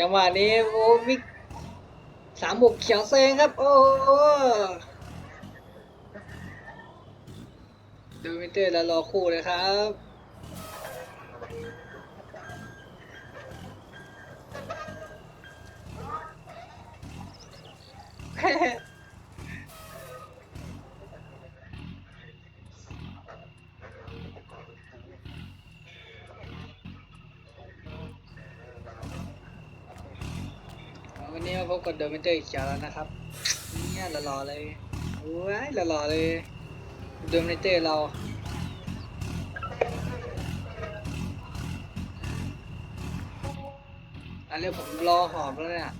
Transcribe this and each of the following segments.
จังหวะนี้โอ้มิกสามบุกเขียวเซงครับ โอ้โหดูมิเตอร์แล้วรอคู่เลยครับวั นนี้มาพบกับโดมิเตอร์อีกแล้วนะครับเนี่ยหล่อๆเลยโอ้ยหล่อๆเลยโดมิเตอร์เราอันนี้ผมรอหอมแล้วเนี่ย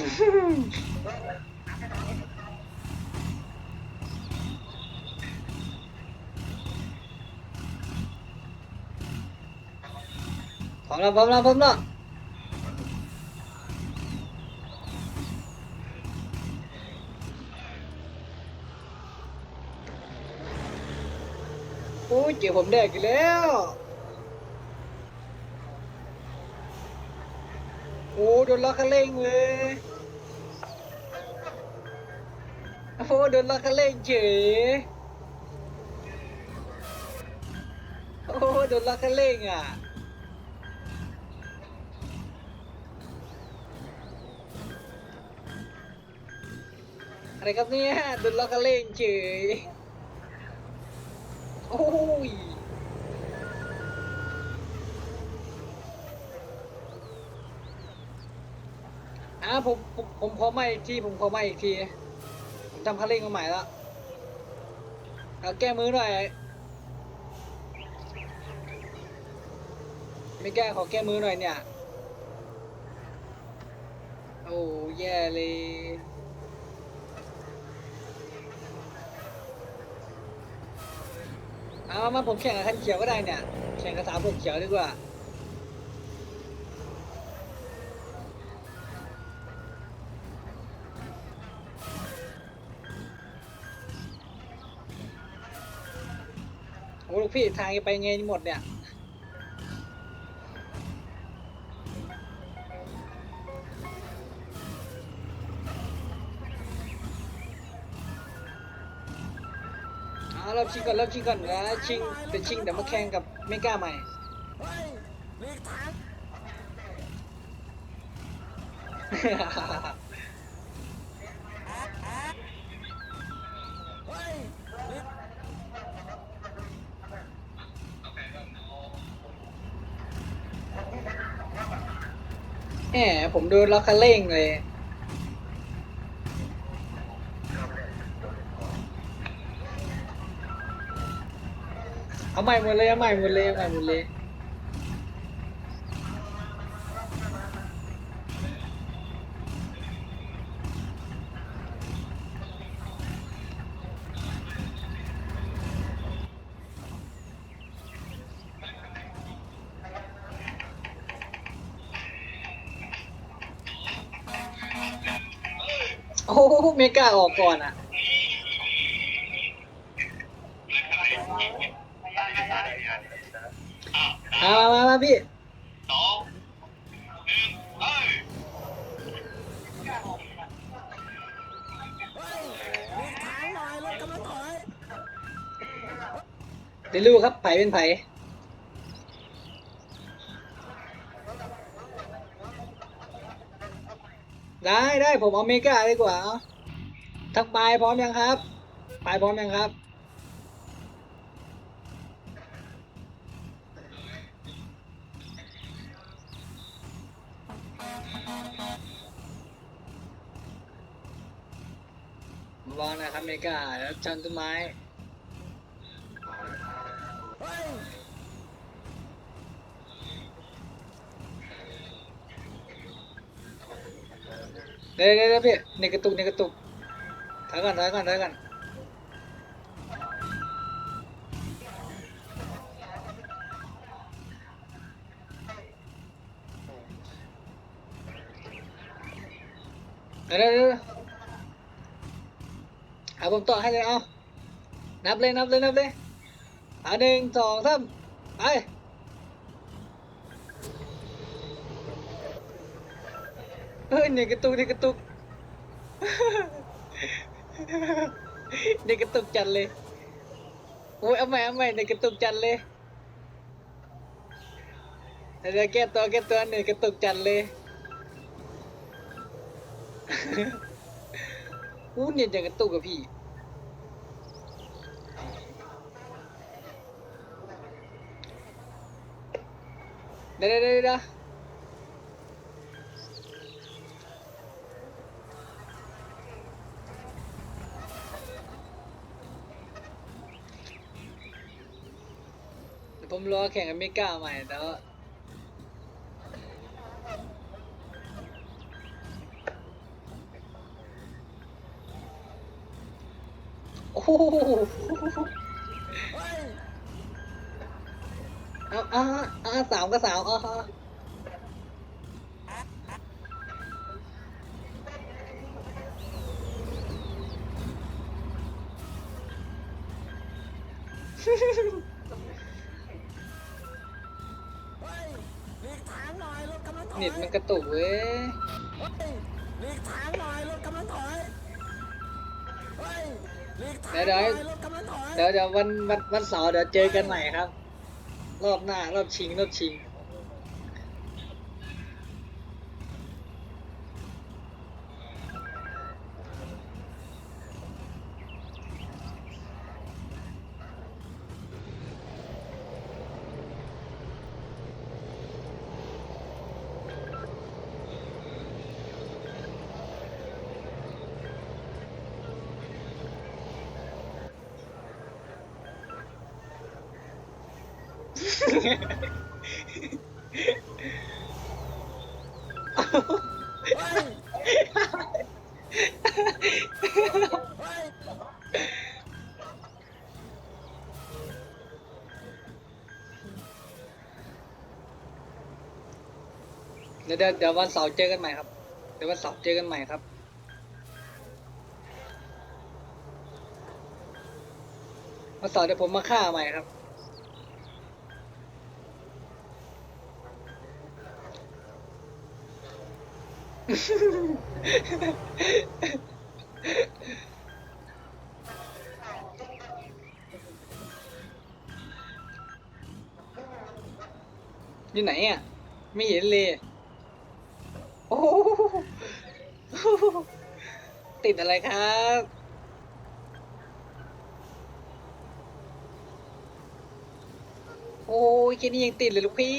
พร้อมแล้วพร้อมแล้วพร้อมแล้วโอ้ยเกี่ยวผมแดกอีกแล้ว โอ้โดนล็อกคันเร่งเลย โอ้โดนล็อกคันเร่งเฉยโอ้โดนล็อกคันเร่งอะอะไรครับเนี่ยโดนล็อกคันเร่งเฉยโอ้ยอ่าผมผมผมขอไมาอีกทีผมขอไมาอีกที ผมทำคันเร่งมาใหม่แล้วเอาแก้มือหน่อย ไม่แก้ขอแก้มือหน่อยเนี่ย โอ้แย่เลยเอามามาผมแข่งกับคันเขียวก็ได้เนี่ย แข่งกับสามพวกเขียวดีกว่า โอ้ลูกพี่ทางจะไปไงหมดเนี่ยเอาเราชิงก่อนเราชิงก่อนนะชิงเดี๋ยวชิงเดี๋ยวมาแข่งกับเมกาใหม่เมผมโดนล็อกคันเร่งเลย เอาใหม่หมดเลย เอาใหม่หมดเลย เอาใหม่หมดเลย โอ้โหเมกาออกก่อนอะ มามามามาพี่เฮ้ยหลีกทางหน่อยรถกำลังถอยเดี๋ยวรู้ครับไผเป็นไผ ได้ได้ผมเอาเมกาดีกว่าทักปลายพร้อมยังครับปลายพร้อมยังครับ วางนะครับเมกาแล้วชันต้นไม้ เดี๋ยวเดี๋ยวพี่ในกระตุกนี่กระตุกถอยกันถอยกันถอยกันเดี๋ยวเดี๋ยวเอาผมต่อให้เลยเอานับเลยนับเลยนับเลยอ่าหนึ่งสองสามไป เฮ้ยนี่กระตุกนี่กระตุกนี่กระตุกจัดเลยโอ้ยเอาใหม่เอาใหม่นี่กระตุกจัดเลยเดี๋ยวแก้ตัวแก้ตัวนี่กระตุกจัดเลยอู้เนี่ยจะกระตุกกับพี่เดี๋ยวเดี๋ยวเดี๋ยวเดี๋ยวเดี๋ยว ผมรอแข่งอเมริกาใหม่แล้วโอ้โหเฮ้ยเอาเอาเอาสามก็สามเอาเอา เน็ตมันกระตุกเว้ยเฮ้ยหลีกทางหน่อยรถกำลังถอยเฮ้ยหลีกทางหน่อยรถกำลังถอย เดี๋ยวเดี๋ยววันวันวันเสาร์เดี๋ยวเจอกันใหม่ครับ รอบหน้ารอบชิงรอบชิง เดี๋ยวเดี๋ยวเดี๋ยววันเสาร์เจอกันใหม่ครับ เดี๋ยววันเสาร์เจอกันใหม่ครับ วันเสาร์เดี๋ยวผมมาฆ่าใหม่ครับ อยู่ไหนอะ ไม่เห็นเลย โอ้โหติดอะไรครับโอ้ยแค่นี้ยังติดเลยลูกพี่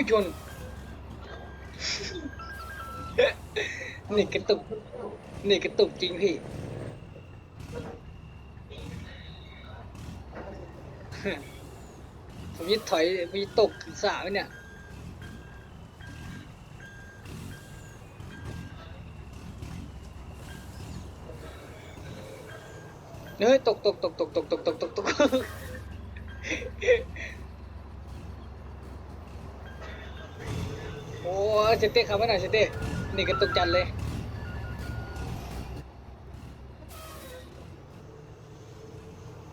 ยชนนี่กระตุกนี่กระตุกจริงพี่ผมยึดถอยมีตกถึงสระไหมเนี่ยเฮ้ยตกตกตกตกตกตกตกตก โอ้เชเต้ขับมาหน่อยเชเต้นี่กระตุกจันเลย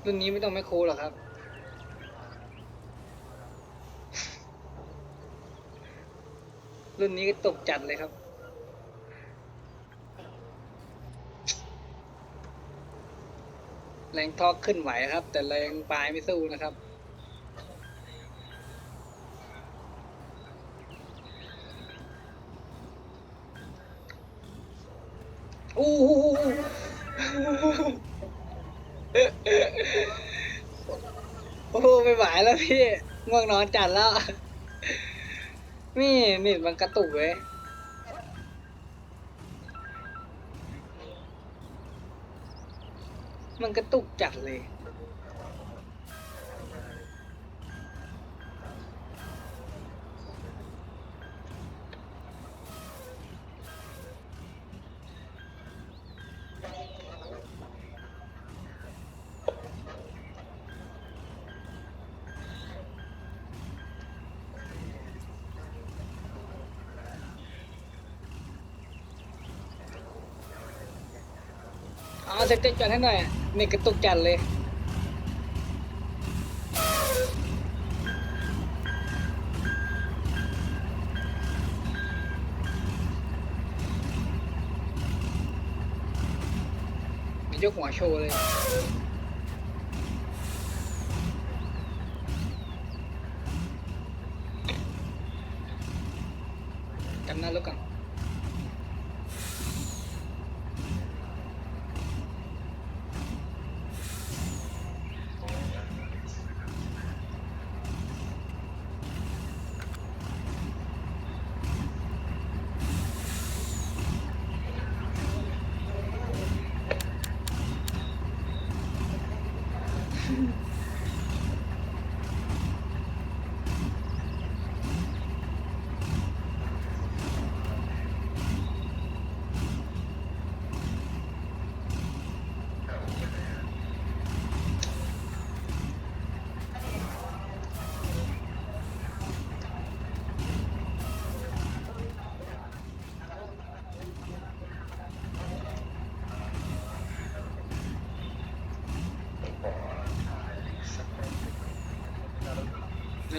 รุ่นนี้ไม่ต้องแมคโครหรอกครับ รุ่นนี้ก็ตกจัดเลยครับ แรงทอกขึ้นไหวครับ แต่แรงปลายไม่สู้นะครับ อู้โอ้โหไม่ไหวแล้วพี่ง่วงนอนจัดแล้ว นี่นี่มันกระตุกเว้ยมันกระตุกจัดเลย เอาเซ็ตจัดให้หน่อยนี่กระตุกจัดเลยยกหัวโชว์เลย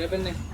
Grabe na eh.